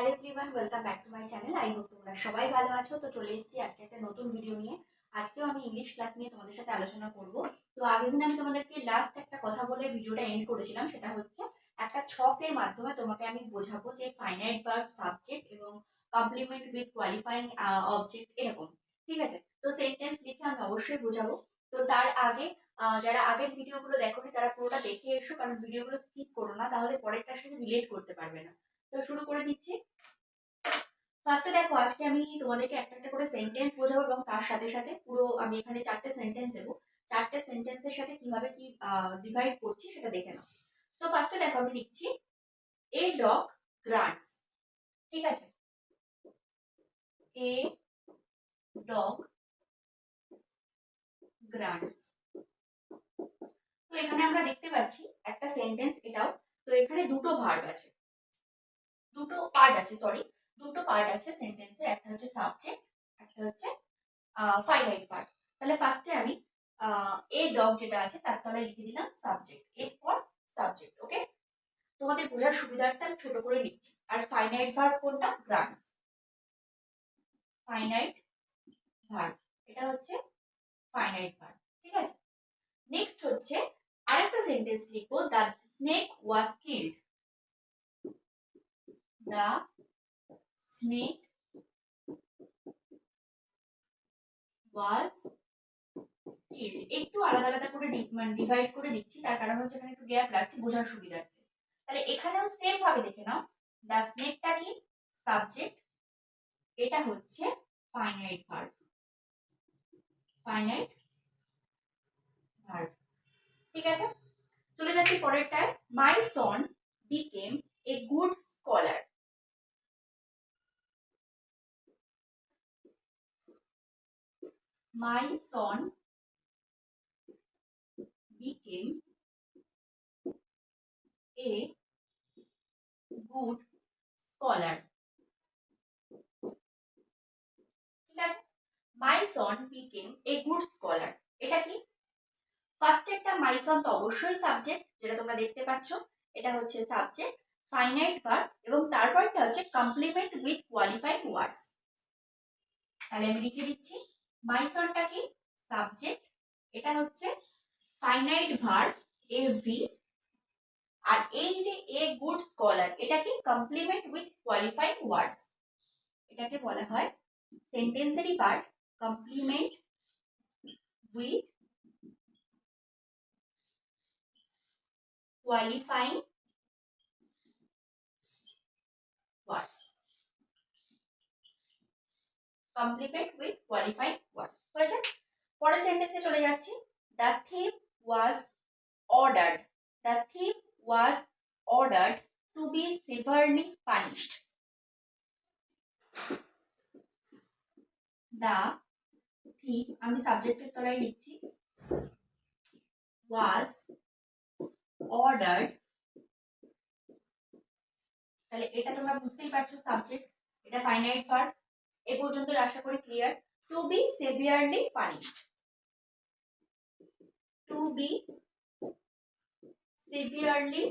Hello everyone welcome back to my channel I hope তোমরা সবাই ভালো আছো। তো চলে এসেছি আজকে একটা নতুন ভিডিও নিয়ে। আজকেও আমি ইংলিশ ক্লাস নিয়ে তোমাদের সাথে আলোচনা করব। তো আগের দিন আমি তোমাদেরকে লাস্ট একটা কথা বলে ভিডিওটা এন্ড করেছিলাম, সেটা হচ্ছে একটা ছকের মাধ্যমে তোমাকে আমি বোঝাবো যে ফাইনাইট ভার্ব সাবজেক্ট এবং কমপ্লিমেন্ট উইথ কোয়ালিফাইং অবজেক্ট এরকম। ঠিক আছে? তো সেন্টেন্স লিখে আমি অবশ্যই বোঝাবো। তো তার আগে যারা আগের ভিডিওগুলো দেখোনি, তারা পুরোটা দেখে এসো, কারণ ভিডিওগুলো স্কিপ করো না, তাহলে পরেরটার সাথে রিলেট করতে পারবে না। তো শুরু করে দিচ্ছি। ফার্স্টে দেখো, আজকে আমি তোমাদেরকে একটা একটা করে সেন্টেন্স বোঝাবো এবং তার সাথে সাথে পুরো আমি এখানে চারটে সেন্টেন্স দেবো চারটে সেন্টেন্সের সাথে কীভাবে কি ডিভাইড করছি সেটা দেখে নাও। তো ফার্স্টে দেখো, আমি লিখছি এ ডগ গ্রান্টস ঠিক আছে? এ ডগ গ্রান্টস তো এখানে আমরা দেখতে পাচ্ছি একটা সেন্টেন্স এটাও। তো এখানে দুটো ভার্ব আছে। দুটো পার্ট আছে সরি দুটো পার্ট আছে সেন্টেন্সের একটা হচ্ছে সাবজেক্ট একটা হচ্ছে ফাইনাইট পার্ট তাহলে ফার্স্টে আমি এ ডগ যেটা আছে তার তলায় লিখে দিলাম subject S for subject okay তোমাদের বোঝার সুবিধার্থে আমি ছোট করে লিখছি। আর ফাইনাইট ভার্ব কোনটা? গ্রান্টস ফাইনাইট ভার্ব এটা হচ্ছে ফাইনাইট ভার্ব ঠিক আছে? নেক্সট হচ্ছে আরেকটা সেন্টেন্স লিখব the snake was killed the snake was killed একটু আলাদা আলাদা করে ডিভাইড করে দিচ্ছি, তার কারণ হচ্ছে এখানে একটু গ্যাপ রাখছি বোঝার সুবিধার্থে। তাহলে এখানেও সেম ভাবে দেখে নাও। দ্য স্নেকটা কি? সাবজেক্ট এটা হচ্ছে ফাইনাইট ভার্ব ফাইনাইট ভার্ব ঠিক আছে? চলে যাচ্ছি পরেরটায়। My son became a good scholar my son became a good scholar ঠিক আছে? My son became a good scholar. এটা কি? ফার্স্টে একটা মাই সন তো অবশ্যই সাবজেক্ট যেটা তোমরা দেখতে পাচ্ছ। এটা হচ্ছে সাবজেক্ট ফাইনাইট ভার্ব এবং তারপরটা হচ্ছে কমপ্লিমেন্ট উইথ কোয়ালিফাইং ওয়ার্ডস তাহলে আমি লিখে দিচ্ছি। মাই সনটা কি? সাবজেক্ট এটা হচ্ছে ফাইনাইট ভার্ব এ ভি আর এই যে এ গুড স্কলার এটা কি? কমপ্লিমেন্ট উইথ কোয়ালিফাইং ওয়ার্ডস এটাকে বলা হয় সেন্টেন্সেরই part complement with qualifying words complement with qualifying words হয়েছে পরের সেন্টেন্সে চলে যাচ্ছি। The thief was ordered the thief was ordered to be severely punished the thief আমি সাবজেক্টের তলায় লিখছি ওয়াজ অর্ডার্ড তাহলে এটা তোমরা বুঝতেই পারছ সাবজেক্ট এটা ফাইনাইট ভার্ব এ পর্যন্ত আশা করি clear to be severely punished to be severely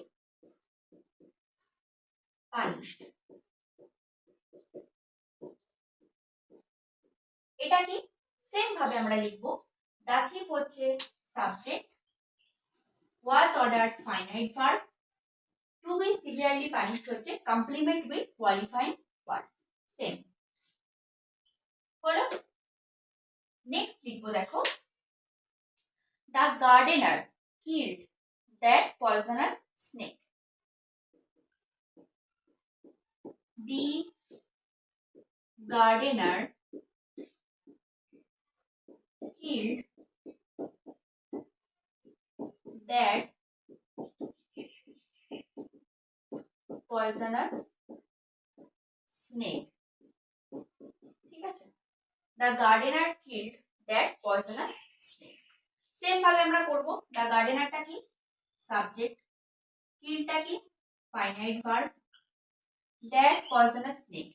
punished. এটা কি? সেম ভাবে আমরা লিখব দ্য হচ্ছে subject was ordered finite verb to be severely punished হচ্ছে complement with qualifying word same হলো নেক্সট লিখব দেখো the gardener killed that poisonous snake. The gardener killed that poisonous snake. ঠিক আছে the gardener killed that poisonous snake same ভাবে আমরা করব। The গার্ডেনারটা কি? সাবজেক্ট কিলটা কি? Finite verb that poisonous snake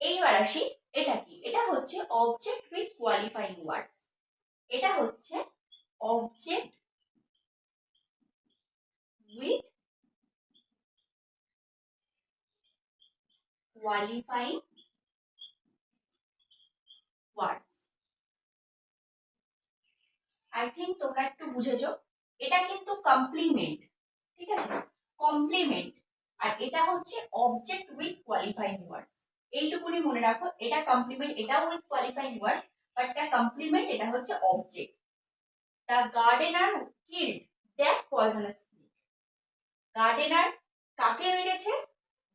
এইবার আসি, এটা কি? এটা হচ্ছে অবজেক্ট উইথ কোয়ালিফাইং ওয়ার্ডস এটা হচ্ছে object with qualifying words I think তোমরা একটু বুঝেছ, এটা কিন্তু কমপ্লিমেন্ট ঠিক আছে? কমপ্লিমেন্ট আর এটা হচ্ছে অবজেক্ট উইথ কোয়ালিফাইং ওয়ার্ডস এইটুকুনি মনে রাখো, এটা কমপ্লিমেন্ট এটা উইথ কোয়ালিফাইং ওয়ার্ডস বাট এটা কমপ্লিমেন্ট এটা হচ্ছে object the gardener killed that poisonous snake gardener কাকে মেরেছে?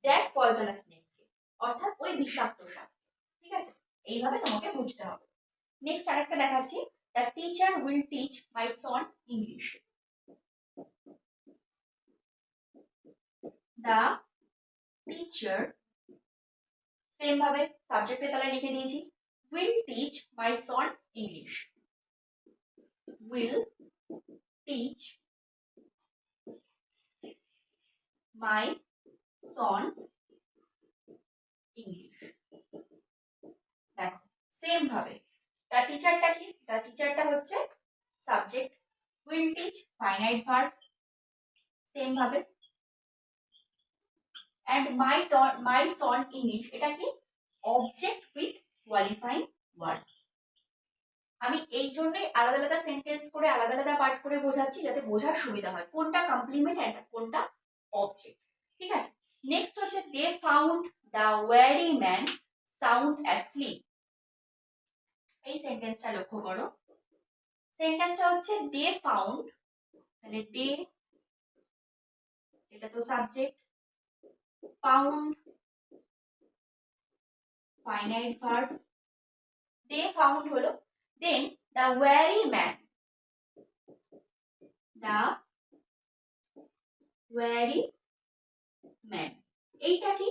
দ্যাট পয়জনাস স্নেককে অর্থাৎ ওই বিষাক্ত সাপ ঠিক আছে? এইভাবে তোমাকে বুঝতে হবে। নেক্সট আরেকটা দেখাচ্ছি। The teacher will teach my son English the teacher same ভাবে সাবজেক্টের তলায় লিখে দিয়েছি will teach my son English will teach my son English দেখো সেম ভাবে, তার টিচারটা কি? তার টিচারটা হচ্ছে subject will teach finite verb same ভাবে। And my my son English এটা কি? অবজেক্ট উইথ কোয়ালিফাইং ওয়ার্ডস আমি এই জন্যই আলাদা আলাদা সেন্টেন্স করে, আলাদা আলাদা পার্ট করে বোঝাচ্ছি, যাতে বোঝার সুবিধা হয়, কোনটা কমপ্লিমেন্ট অ্যান্ড কোনটা অবজেক্ট ঠিক আছে? নেক্সট হচ্ছে they found the weary man sound asleep এই সেন্টেন্সটা লক্ষ্য করো। সেন্টেন্সটা হচ্ছে দে ফাউন্ড তাহলে দে এটা তো subject found finite verb they found হলো then the weary man the weary man এইটা কি?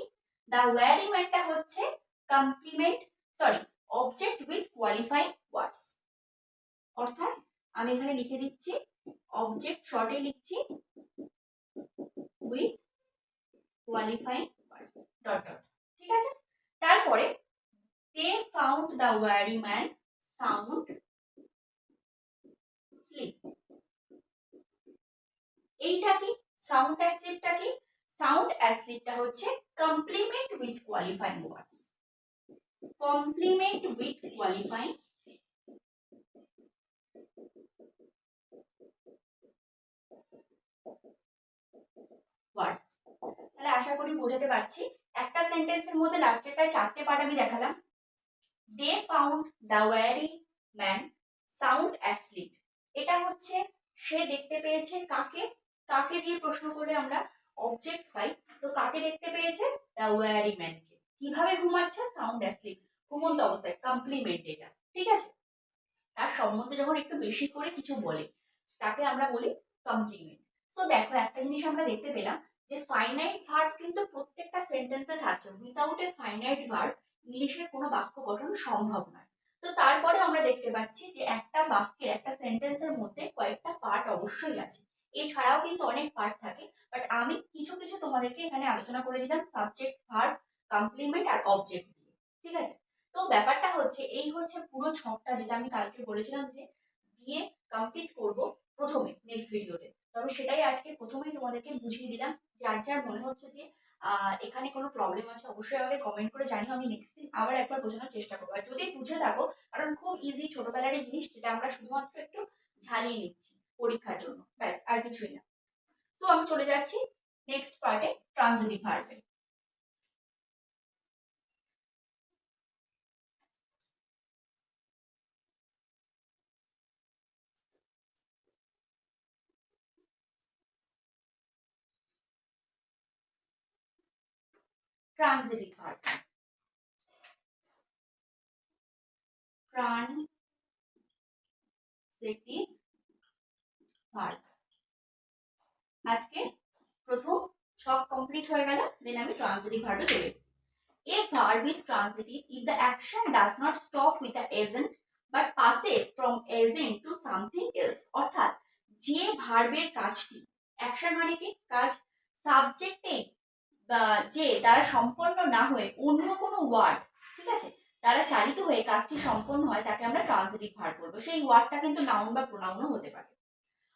দ্য ওয়ারি ম্যানটা হচ্ছে complement sorry object with qualifying words অর্থাৎ আমি এখানে লিখে দিচ্ছি অবজেক্ট শর্টে লিখছি with qualifying words dot dot ঠিক আছে? তারপরে they found the weary man sound sleep এইটা কি? সাউন্ড অ্যাসলিপটা কি? সাউন্ড অ্যাসলিপটা হচ্ছে complement with qualifying words complement with qualifying words তাহলে আশা করি বোঝাতে পারছি। একটা সেন্টেন্সের মধ্যে লাস্টেরটায় চারটে পার্ট আমি দেখালাম। They found the weary man sound asleep এটা হচ্ছে, সে দেখতে পেয়েছে কাকে? কাকে দিয়ে প্রশ্ন করে আমরা অবজেক্ট পাই? তো কাকে দেখতে পেয়েছে? দ্য ওয়ারি ম্যানকে কীভাবে ঘুমাচ্ছে? সাউন্ড অ্যাসলিপ ঘুমন্ত অবস্থায় কমপ্লিমেন্ট এটা, ঠিক আছে? তার সম্বন্ধে যখন একটু বেশি করে কিছু বলে, তাকে আমরা বলি কমপ্লিমেন্ট তো দেখো, একটা জিনিস আমরা দেখতে পেলাম যে ফাইনাইট ভার্ব কিন্তু প্রত্যেকটা সেন্টেন্সে থাকছে। উইথাউট এ ফাইনাইট ভার্ব ইংলিশের কোনো বাক্য গঠন সম্ভব নয়। তো তারপরে আমরা দেখতে পাচ্ছি যে একটা বাক্যের, একটা সেন্টেন্সের মধ্যে কয়েকটা পার্ট অবশ্যই আছে। এছাড়াও কিন্তু অনেক পার্ট থাকে বাট আমি কিছু কিছু তোমাদেরকে এখানে আলোচনা করে দিলাম সাবজেক্ট ভার্ব কমপ্লিমেন্ট আর অবজেক্ট দিয়ে, ঠিক আছে? তো ব্যাপারটা হচ্ছে, এই হচ্ছে পুরো ছকটা যেটা আমি কালকে বলেছিলাম যে, দিয়ে কমপ্লিট করব প্রথমে নেক্সট ভিডিওতে তবে সেটাই আজকে প্রথমেই তোমাদেরকে বুঝিয়ে দিলাম যার যার মনে হচ্ছে যে এখানে কোনো প্রবলেম আছে, অবশ্যই আমাকে কমেন্ট করে জানিও, আমি নেক্সট দিন আবার একবার বোঝানোর চেষ্টা করব। আর যদি বুঝে থাকো, কারণ খুব ইজি ছোটবেলার জিনিস যেটা আমরা শুধুমাত্র একটু ঝালিয়ে নিচ্ছি পরীক্ষার জন্য, ব্যাস, আর কিছুই না। তো আমি চলে যাচ্ছি নেক্সট পার্টে ট্রানজিটিভ ভার্বে ট্রানজিটিভ ভার্ব ট্রানজিটিভ ভার্ব আজকে প্রথম ছক কমপ্লিট হয়ে গেল দেন আমি ট্রানজিটিভ ভার্বে চলে এসেছি। A verb is transitive if the action does not stop with the agent but passes from agent to something else অর্থাৎ, যে ভার্বের কাজটি অ্যাকশন মানে কি? কাজ সাবজেক্টে যে তারা সম্পন্ন না হয়ে অন্য কোনো ওয়ার্ড ঠিক আছে? তারা চালিত হয়ে কাজটি সম্পন্ন হয়, তাকে আমরা ট্রানজিটিভ ভার বলব। সেই ওয়ার্ডটা কিন্তু নাউন বা প্রোনাউনও হতে পারে।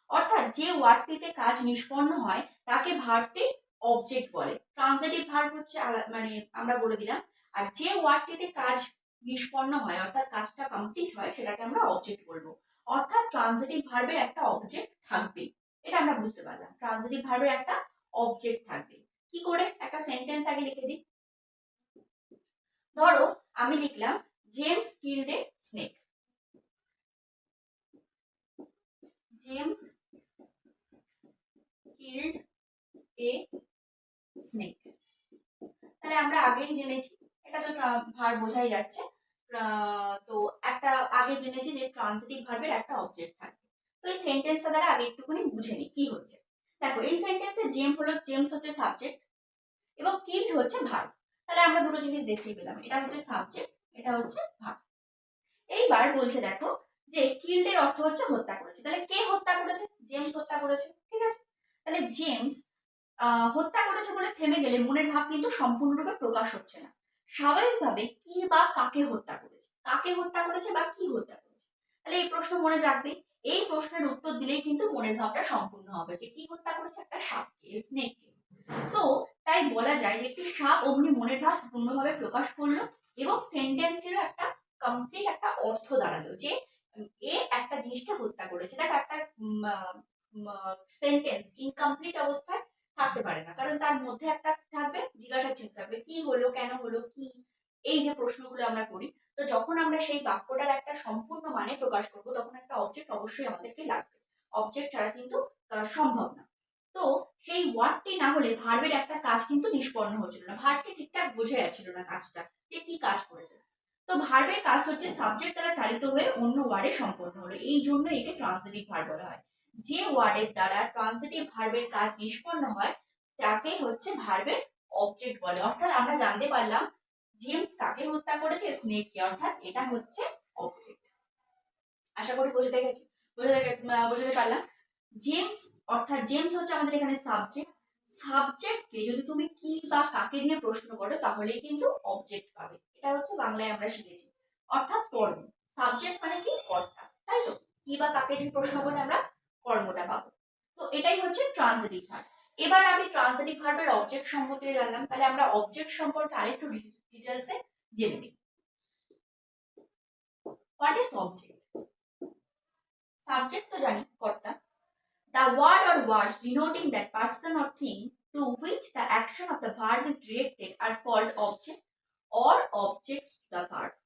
অর্থাৎ যে ওয়ার্ডটিতে কাজ নিষ্পন্ন হয়, তাকে ভার্বটির অবজেক্ট বলে। ট্রান্সিটিভ ভার্ব হচ্ছে মানে আমরা বলে দিলাম, আর যে ওয়ার্ডটিতে কাজ নিষ্পন্ন হয়, অর্থাৎ কাজটা কমপ্লিট হয়, সেটাকে আমরা অবজেক্ট বলব। অর্থাৎ ট্রান্সিটিভ ভার্বের একটা অবজেক্ট থাকবে এটা আমরা বুঝতে পারলাম। ট্রান্সিটিভ ভার্বের একটা অবজেক্ট থাকবে কি করে? একটা সেন্টেন্স আগে লিখে দিই। ধরো, আমি লিখলাম James killed a snake James killed a snake তাহলে আমরা আগেই জেনেছি, এটা তো ভার বোঝাই যাচ্ছে। তো একটা আগে জেনেছি যে ট্রান্সিটিভ ভার্বের একটা অবজেক্ট থাকে। তো এই সেন্টেন্সটা দ্বারা আগে একটুখানি বুঝে নিই, কি হচ্ছে? দেখো, এই সেন্টেন্সে জেম হলো জেমস হচ্ছে সাবজেক্ট এবং কিল্ড হচ্ছে ভার্ব তাহলে আমরা দুটো জিনিস দেখতেই পেলাম, এটা হচ্ছে সাবজেক্ট এটা হচ্ছে ভার্ব এইবার বলছে দেখো যে কিল্ডের অর্থ হচ্ছে হত্যা করেছে। তাহলে কে হত্যা করেছে? জেমস হত্যা করেছে, ঠিক আছে? তাহলে জেমস হত্যা করেছে বলে থেমে গেলে মনের ভাব কিন্তু সম্পূর্ণরূপে প্রকাশ হচ্ছে না। স্বাভাবিকভাবে কি বা কাকে হত্যা করেছে? কাকে হত্যা করেছে বা কি হত্যা করেছে? তাহলে এই প্রশ্ন মনে রাখবে এই প্রশ্নের উত্তর দিলেই কিন্তু মনের ভাবটা সম্পূর্ণ হবে যে কি হত্যা করেছে একটা সাপকে স্নেককে সো তাই বলা যায় যে একটি সাপ অমনি মনের ভাব পূর্ণভাবে প্রকাশ করল এবং সেন্টেন্সটিরও একটা কমপ্লিট একটা অর্থ দাঁড়াল যে, এ একটা জিনিসকে হত্যা করেছে। দেখ, একটা সেন্টেন্স ইনকমপ্লিট অবস্থায় থাকতে পারে না। কারণ তার মধ্যে একটা থাকবে জিজ্ঞাসা চিহ্ন থাকবে কি হলো, কেন হলো, কি? এই যে প্রশ্নগুলো আমরা করি, তো যখন আমরা সেই বাক্যটার একটা সম্পূর্ণ মানে প্রকাশ করব, তখন একটা অবজেক্ট অবশ্যই আমাদেরকে লাগবে। অবজেক্ট ছাড়া কিন্তু সম্ভব না। তো সেই ওয়ার্ডটি না হলে ভার্বের একটা কাজ কিন্তু নিষ্পন্ন হচ্ছিল না। ভার্বটি ঠিকঠাক বোঝা যাচ্ছিল না কাজটা, যে কি কাজ করেছে। তো ভার্বের কাজ হচ্ছে সাবজেক্ট দ্বারা চালিত হয়ে অন্য ওয়ার্ডে সম্পন্ন হলো। এই জন্য একে ট্রান্সিটিভ ভার্ব বলা হয়। যে ওয়ার্ডের দ্বারা ট্রান্সিটিভ ভার্বের কাজ নিষ্পন্ন হয়, তাকে হচ্ছে ভার্বের অবজেক্ট বলে। অর্থাৎ আমরা জানতে পারলাম জেমস কাকে হত্যা করেছে? স্নেককে। অর্থাৎ এটা হচ্ছে অবজেক্ট আশা করি বুঝতে গেছি বুঝতে পারলাম। জেমস অর্থাৎ জেমস হচ্ছে আমাদের এখানে সাবজেক্ট সাবজেক্টকে যদি তুমি কি বা কাকে দিয়ে প্রশ্ন করো, তাহলেই কিন্তু অবজেক্ট পাবে। এটা হচ্ছে বাংলায় আমরা শিখেছি। অর্থাৎ কর্ম। সাবজেক্ট মানে কি? কর্তা। তাই তো? কি বা কাকে দিয়ে প্রশ্ন করলে আমরা কর্মটা পাবো? তো এটাই হচ্ছে ট্রান্সিটিভ ভার্ব এবার আমি ট্রান্সিটিভ ভার্বের অবজেক্ট সম্পর্কে জানলাম। তাহলে আমরা অবজেক্ট সম্পর্কে আরেকটু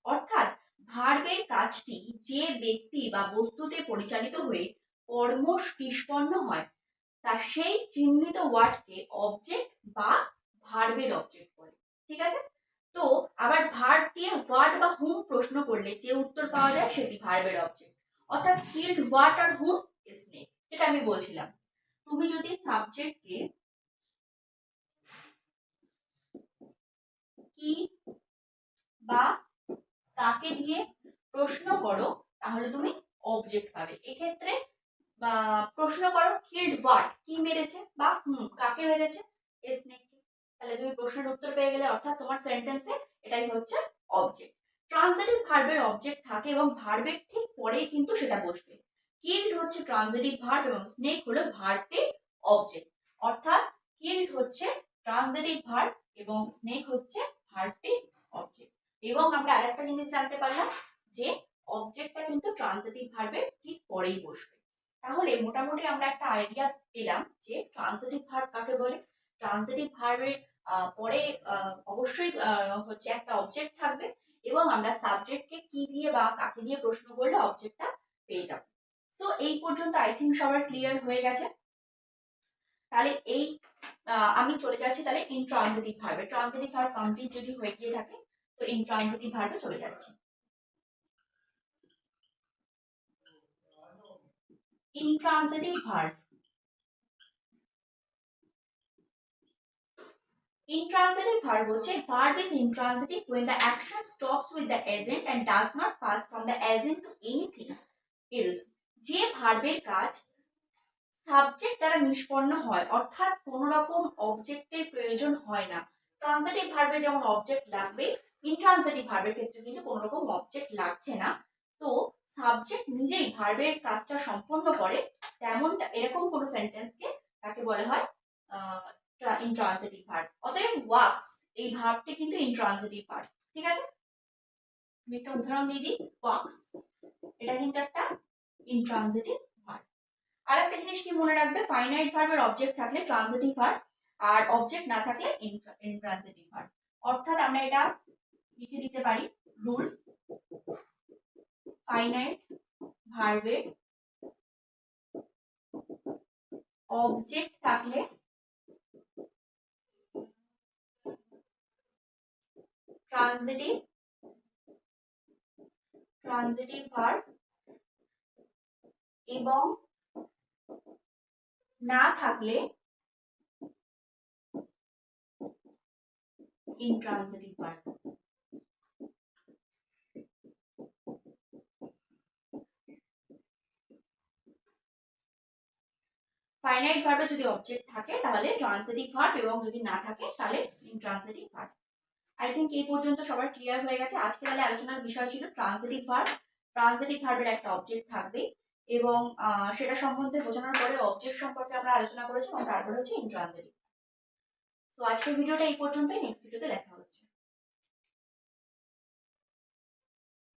অর্থাৎ ভার্বের কাজটি যে ব্যক্তি বা বস্তুতে পরিচালিত হয়ে কর্ম নিষ্পন্ন হয় তা সেই চিহ্নিত ওয়ার্ডকে অবজেক্ট বা ভার্বের অবজেক্ট বলে ঠিক আছে তো আবার ভার্ব দিয়ে ওয়ার্ড বা হুম প্রশ্ন করলে যে উত্তর পাওয়া যায় সেটি ভার্বের অবজেক্ট অর্থাৎ কিল্ড ওয়াট আর হুম স্নেক যেটা আমি বলছিলাম। তুমি যদি সাবজেক্টকে কি বা তাকে দিয়ে প্রশ্ন করো, তাহলে তুমি অবজেক্ট পাবে। এক্ষেত্রে, বা প্রশ্ন করো কিল্ড হোয়াট কি মেরেছে বা হুম কাকে মেরেছে স্নেককে তাহলে তুমি প্রশ্নের উত্তর পেয়ে গেলে অর্থাৎ তোমার সেন্টেন্সে এটাই হচ্ছে অবজেক্ট ট্রান্সিটিভ ভার্বের অবজেক্ট থাকে এবং ভার্বের ঠিক পরেই কিন্তু সেটা বসবে। কিল্ড হচ্ছে ট্রান্সিটিভ ভার্ব এবং স্নেক হলো ভার্বটির অবজেক্ট অর্থাৎ কিল্ড হচ্ছে ট্রান্সিটিভ ভার্ব এবং স্নেক হচ্ছে ভার্বটির অবজেক্ট এবং আমরা আরেকটা জিনিস জানতে পারলাম যে অবজেক্টটা কিন্তু ট্রান্সিটিভ ভার্বের ঠিক পরেই বসবে। তাহলে মোটামুটি আমরা একটা আইডিয়া পেলাম যে ট্রান্সিটিভ ভার্ব কাকে বলে? ট্রান্সিটিভ ভার্বের পরে অবশ্যই হচ্ছে একটা অবজেক্ট থাকবে এবং আমরা সাবজেক্টকে কি দিয়ে বা কাকে দিয়ে প্রশ্ন করলে অবজেক্টটা পেয়ে যাব। তো এই পর্যন্ত আই থিঙ্ক সবার ক্লিয়ার হয়ে গেছে। তাহলে এই আমি চলে যাচ্ছি তাহলে ইনট্রানজিটিভ ভার্বে ট্রানজিটিভ ভার্ব কমপ্লিট যদি হয়ে গিয়ে থাকে, তো ইনট্রানজিটিভ ভার্বে চলে যাচ্ছি। ইনট্রানজিটিভ ভার্ব Intransitive verb হচ্ছে verb is intransitive when the action stops with the agent and does not pass from the agent to anything else. যে ভার্বের কাজ সাবজেক্ট দ্বারা নিষ্পন্ন হয়, অর্থাৎ কোন রকম অবজেক্টের প্রয়োজন হয় না ট্রান্সিটিভ ভার্বে যেমন অবজেক্ট লাগবে ইনট্রান্সিটিভ ভার্বের ক্ষেত্রে কিন্তু কোনো রকম অবজেক্ট লাগছে না তো সাবজেক্ট নিজেই ভার্বের কাজটা সম্পন্ন করে তেমন এরকম কোনো সেন্টেন্সকে তাকে বলা হয় ইনট্রান্সিটিভ ভার্ব অতএব ওয়ার্কস এই ভার্বটি কিন্তু ইনট্রান্সিটিভ ভার্ব ঠিক আছে? আমি একটা উদাহরণ দিয়ে দিই ওয়ার্কস এটা কিন্তু একটা ইনট্রান্সিটিভ ভার্ব আর একটা জিনিস কি মনে রাখবে? ফাইনাইট ভার্বের অবজেক্ট থাকলে ট্রান্সিটিভ ভার্ব আর অবজেক্ট না থাকলে ইনট্রান্সিটিভ ভার্ব অর্থাৎ আমরা এটা লিখে দিতে পারি রুলস ফাইনাইট ভার্বের অবজেক্ট থাকলে ট্রানজিটিভ ট্রানজিটিভ ভার্ব এবং না থাকলে ইনট্রানজিটিভ ভার্ব ফাইনাইট ভার্বে যদি অবজেক্ট থাকে, তাহলে ট্রান্সিটিভ ভার্ব এবং যদি না থাকে, তাহলে ইনট্রান্সিটিভ ভার্ব আই থিঙ্ক এই পর্যন্ত সবার ক্লিয়ার হয়ে গেছে। আজকে তাহলে আলোচনার বিষয় ছিল ট্রান্সিটিভ ভার্ব ট্রান্সিটিভ ভার্বের একটা অবজেক্ট থাকবে এবং সেটা সম্বন্ধে বোঝানোর পরে অবজেক্ট সম্পর্কে আমরা আলোচনা করেছি এবং তারপরে হচ্ছে ইনট্রান্সিটিভ তো আজকের ভিডিওটা এই পর্যন্তই। নেক্সট ভিডিওতে দেখা